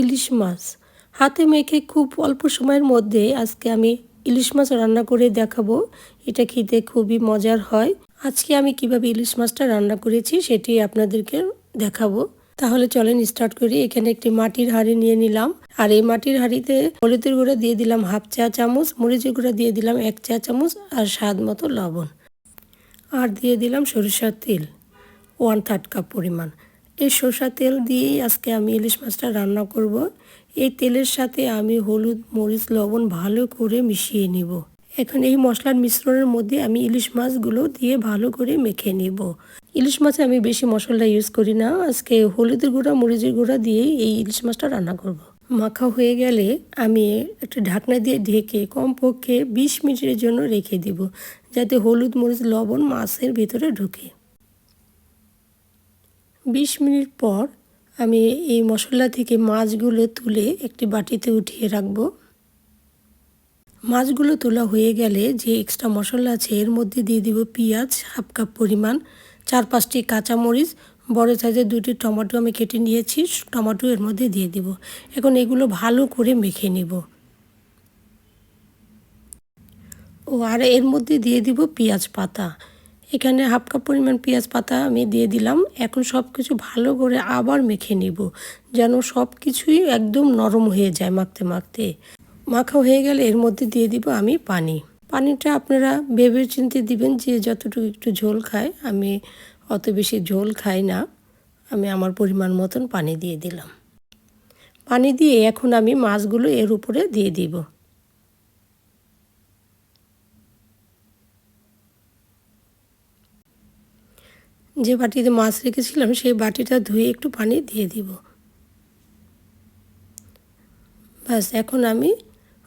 ইলিশ মাছ। হাতে মেখে খুব অল্প সময়ের মধ্যে আজকে আমি ইলিশ মাছ রান্না করে দেখাবো। এটা খেতে খুবই মজার হয়। আজকে আমি কীভাবে ইলিশ মাছটা রান্না করেছি সেটি আপনাদেরকে দেখাবো। তাহলে চলেন স্টার্ট করি। এখানে একটি মাটির হাঁড়ি নিয়ে নিলাম। আর এই মাটির হাঁড়িতে হলুদের গুঁড়া দিয়ে দিলাম হাফ চা চামচ, মরিচের গুঁড়া দিয়ে দিলাম এক চা চামচ আর স্বাদ মতো লবণ। আর দিয়ে দিলাম সরিষার তেল ওয়ান থার্ড কাপ পরিমাণ। এই সরষা তেল দিয়েই আজকে আমি ইলিশ মাছটা রান্না করব। এই তেলের সাথে আমি হলুদ, মরিচ, লবণ ভালো করে মিশিয়ে নিব। এখন এই মশলার মিশ্রণের মধ্যে আমি ইলিশ মাছগুলো দিয়ে ভালো করে মেখে নিব। ইলিশ মাছে আমি বেশি মশলা ইউজ করি না। আজকে হলুদের গুঁড়া, মরিচের গুঁড়া দিয়েই এই ইলিশ মাছটা রান্না করব। মাখা হয়ে গেলে আমি একটা ঢাকনা দিয়ে ঢেকে কমপক্ষে বিশ মিনিটের জন্য রেখে দিব, যাতে হলুদ, মরিচ, লবণ মাছের ভিতরে ঢুকে। বিশ মিনিট পর আমি এই মশলা থেকে মাছগুলো তুলে একটি বাটিতে উঠিয়ে রাখব। মাছগুলো তোলা হয়ে গেলে যে এক্সট্রা মশলা আছে, এর মধ্যে দিয়ে দিব পেঁয়াজ, হাফ কাপ পরিমাণ, চার পাঁচটি কাঁচামরিচ, বড় সাইজের দুটি টমেটো আমি কেটে নিয়েছি, টমেটো এর মধ্যে দিয়ে দিব। এখন এগুলো ভালো করে মেখে নিব। ও, আর এর মধ্যে দিয়ে দিব পেঁয়াজ পাতা। এখানে হাফ কাপ পরিমাণ পেঁয়াজ পাতা আমি দিয়ে দিলাম। এখন সব কিছু ভালো করে আবার মেখে নিব, যেন সব কিছুই একদম নরম হয়ে যায় মাখতে মাখতে। মাখা হয়ে গেলে এর মধ্যে দিয়ে দিব আমি পানি। পানিটা আপনারা ভেবে চিনতে দিবেন যে যতটুকু একটু ঝোল খায়, আমি অত বেশি ঝোল খাই না। আমি আমার পরিমাণ মতন পানি দিয়ে দিলাম। পানি দিয়ে এখন আমি মাছগুলো এর উপরে দিয়ে দিব। যে বাটিতে মাছ রেখেছিলাম, সেই বাটিটা ধুয়ে একটু পানি দিয়ে দিব। ব্যাস, এখন আমি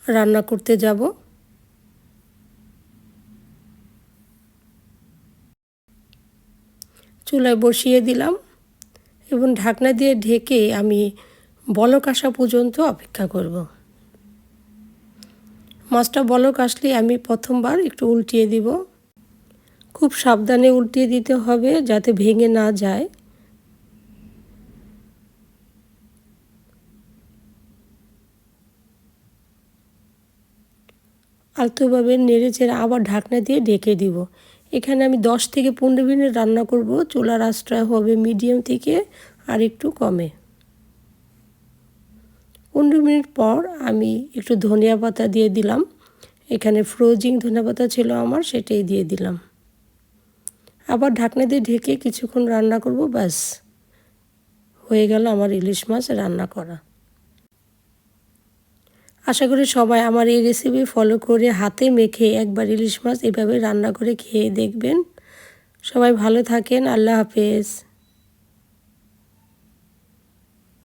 রান্না করতে যাব। চুলায় বসিয়ে দিলাম এবং ঢাকনা দিয়ে ঢেকে আমি বলক আসা পর্যন্ত অপেক্ষা করব। মাছটা বলক আসলে আমি প্রথমবার একটু উল্টিয়ে দিব। খুব সাবধানে উল্টিয়ে দিতে হবে যাতে ভেঙে না যায়। আলতোভাবে নেড়ে আবার ঢাকনা দিয়ে ডেকে দিব। এখানে আমি দশ থেকে পনেরো মিনিট রান্না করব। চুলার আঁচটা হবে মিডিয়াম থেকে আর একটু কমে। পনেরো মিনিট পর আমি একটু ধনিয়া পাতা দিয়ে দিলাম। এখানে ফ্রোজিং ধনিয়া পাতা ছিল আমার, সেটাই দিয়ে দিলাম। আবার ঢাকনা দিয়ে ঢেকে কিছুক্ষণ রান্না করব, ব্যাস। হয়ে গেল আমার ইলিশ মাছ রান্না করা। আশা করি সবাই আমার এই রেসিপি ফলো করে হাতে মেখে একবার ইলিশ মাছ এভাবে রান্না করে খেয়ে দেখবেন। সবাই ভালো থাকেন, আল্লাহ হাফেজ।